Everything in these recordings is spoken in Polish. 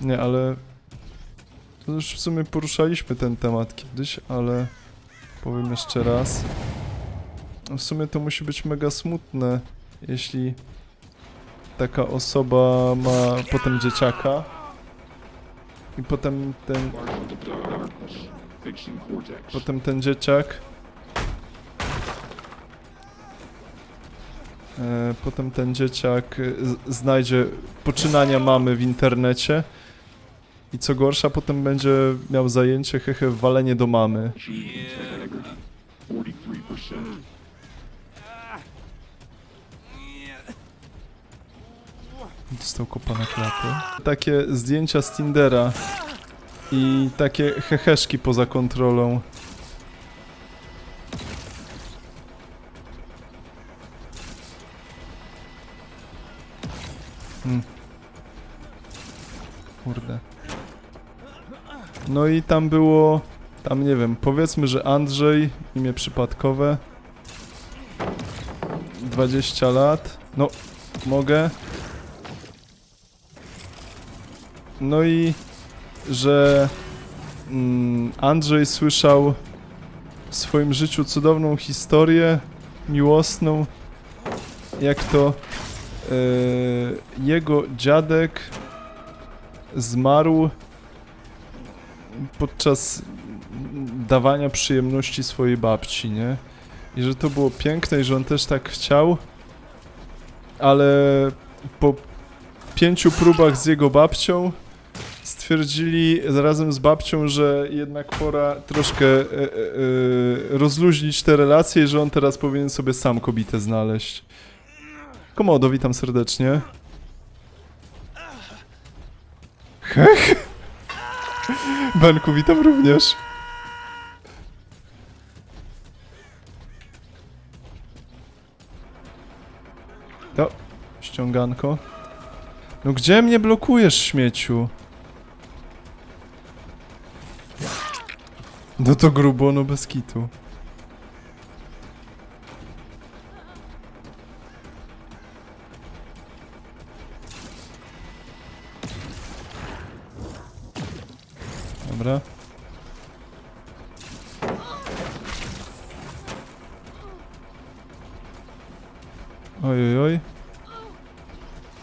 Nie, ale... To już w sumie poruszaliśmy ten temat kiedyś, ale... Powiem jeszcze raz. W sumie to musi być mega smutne, jeśli taka osoba ma potem dzieciaka i potem ten, potem ten dzieciak e, potem ten dzieciak e, znajdzie poczynania mamy w internecie i co gorsza potem będzie miał zajęcie hehe walenie do mamy. Dostał kopa na klatę. Takie zdjęcia z Tindera i takie heheszki poza kontrolą. No i tam było, tam nie wiem, powiedzmy, że Andrzej, imię przypadkowe. 20 lat. No, mogę. No i że mm, Andrzej słyszał w swoim życiu cudowną historię miłosną, jak to e, jego dziadek zmarł podczas dawania przyjemności swojej babci, nie? I że to było piękne i że on też tak chciał, ale po pięciu próbach z jego babcią stwierdzili razem z babcią, że jednak pora troszkę e, e, e, rozluźnić te relacje i że on teraz powinien sobie sam kobietę znaleźć. Komodo, witam serdecznie. Hech! Benku, witam również. To, ściąganko. No gdzie mnie blokujesz, śmieciu? No to grubo, no bez kitu. Dobra. Oj, oj, oj.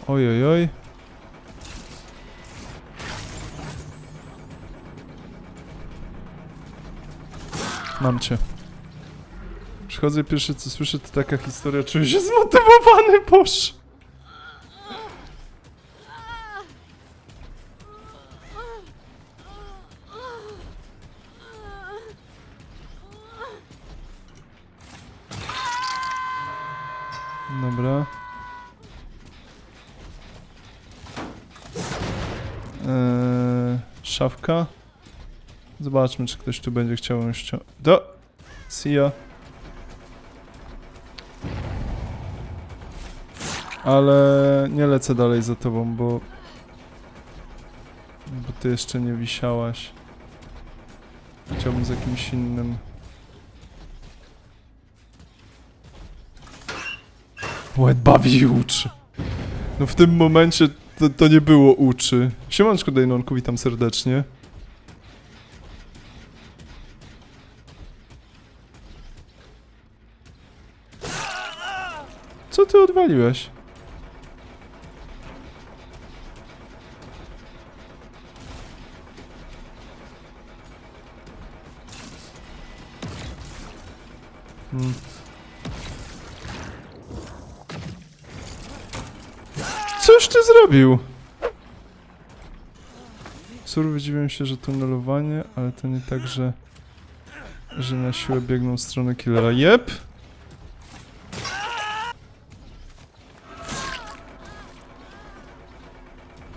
Oj, oj, oj. Mam cię. Przychodzę pierwsze co słyszę to taka historia, czuję się zmotywowany, boż. Dobra. Eee, szafka. Zobaczmy, czy ktoś tu będzie chciał ją. Do! See ya. Ale nie lecę dalej za tobą, bo... Bo ty jeszcze nie wisiałaś. Chciałbym z jakimś innym. Łed bawi i uczy. No w tym momencie to, to nie było uczy. Siemanczko Dejnonku, witam serdecznie. Co ty odwaliłeś? Hmm. Coś ty zrobił? Surwy dziwią się, że tunelowanie, ale to nie tak, że że na siłę biegną w stronę killera. Jep!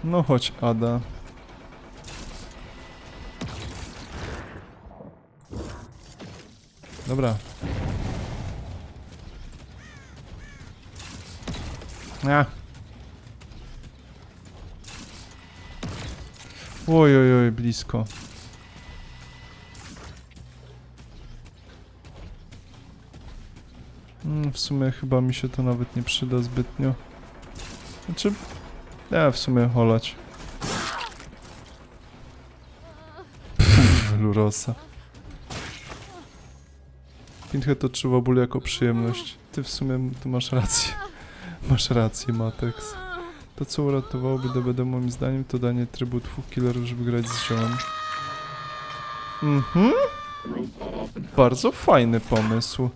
No chodź, Ada. Dobra. A. Oj, oj, oj, blisko. Mm, w sumie chyba mi się to nawet nie przyda zbytnio. Znaczy, ja w sumie holać. Welurosa. Pinhead odczuwa ból jako przyjemność. Ty w sumie tu masz rację. Masz rację, Matex. To co uratowałoby DBD moim zdaniem to danie trybu dwóch killerów, żeby grać z ziołem. Mhm. Bardzo fajny pomysł.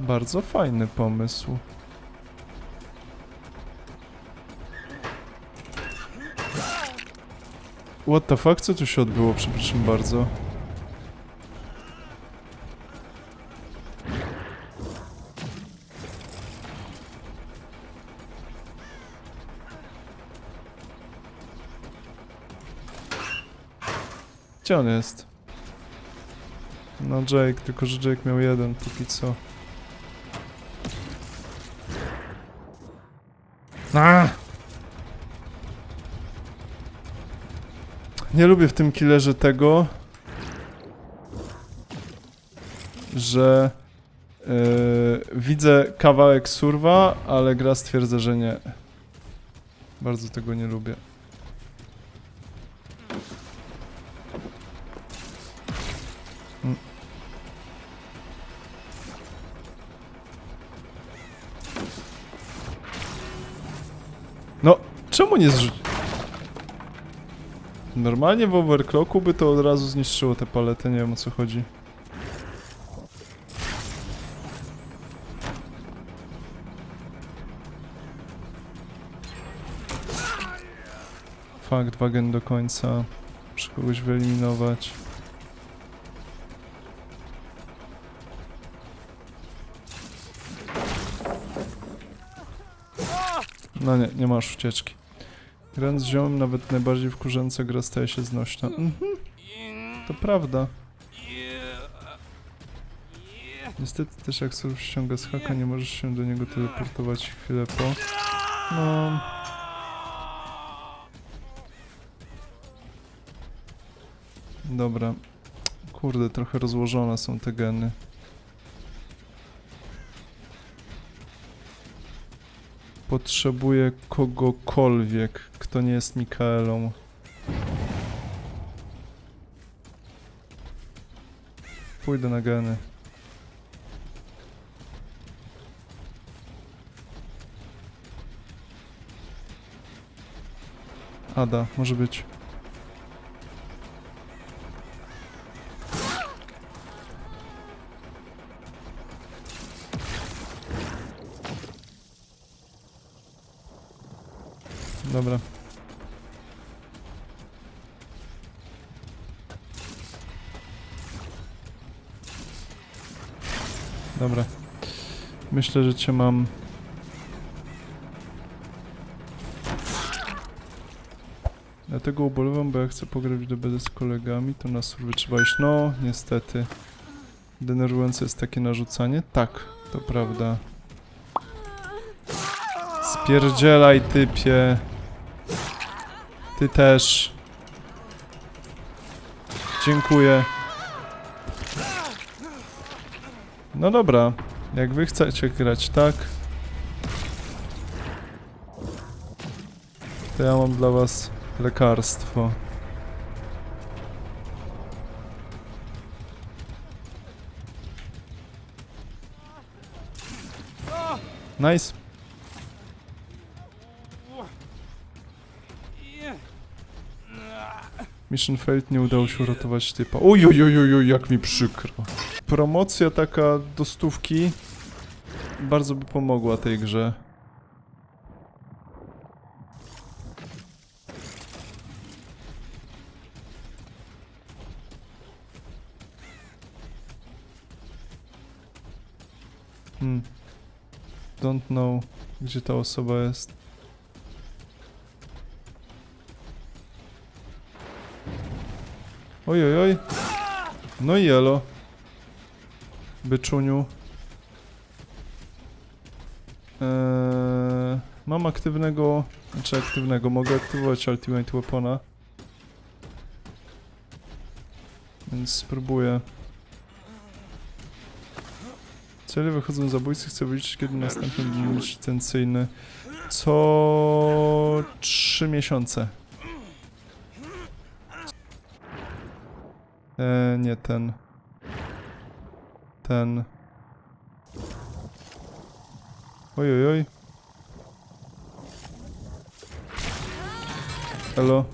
Bardzo fajny pomysł. What the fuck? Co tu się odbyło? Przepraszam bardzo. Gdzie on jest? No Jake, tylko że Jake miał jeden póki co. A! Nie lubię w tym killerze tego, że yy, widzę kawałek surwa, ale gra stwierdza, że nie. Bardzo tego nie lubię. Czemu nie zrzuć? Normalnie w overclocku by to od razu zniszczyło tę paletę, nie wiem o co chodzi. Fakt, wagen do końca. Muszę kogoś wyeliminować. No nie, nie masz ucieczki. Grając z ziomem, nawet najbardziej wkurzająca gra staje się znośna. Mhm, to prawda. Niestety też jak surf ściąga z haka, nie możesz się do niego teleportować chwilę po. No... Dobra. Kurde, trochę rozłożone są te geny. Potrzebuję kogokolwiek, kto nie jest Mikaelą. Pójdę na geny. Ada, może być. Dobra. Myślę, że cię mam. Dlatego ubolewam, bo ja chcę pograć w DBD z kolegami, to na surwy trzeba iść. No, niestety. Denerwujące jest takie narzucanie? Tak, to prawda. Spierdzielaj, typie. Ty też. Dziękuję. No dobra, jak wy chcecie grać tak, to ja mam dla was lekarstwo. Nice. Mission failed, nie udało się uratować typa. Oj, jak mi przykro. Promocja taka do stówki bardzo by pomogła tej grze. Hmm. Don't know, gdzie ta osoba jest. Oj, oj, oj. No i elo. Byczuniu. Eee, mam aktywnego, znaczy aktywnego, mogę aktywować Ultimate Weapona. Więc spróbuję. Cele wychodzą zabójcy, chcę wyliczyć kiedy następny będzie licencyjny. Co... 3 miesiące. E, nie ten. Ten. Oj, oj, oj. Elo.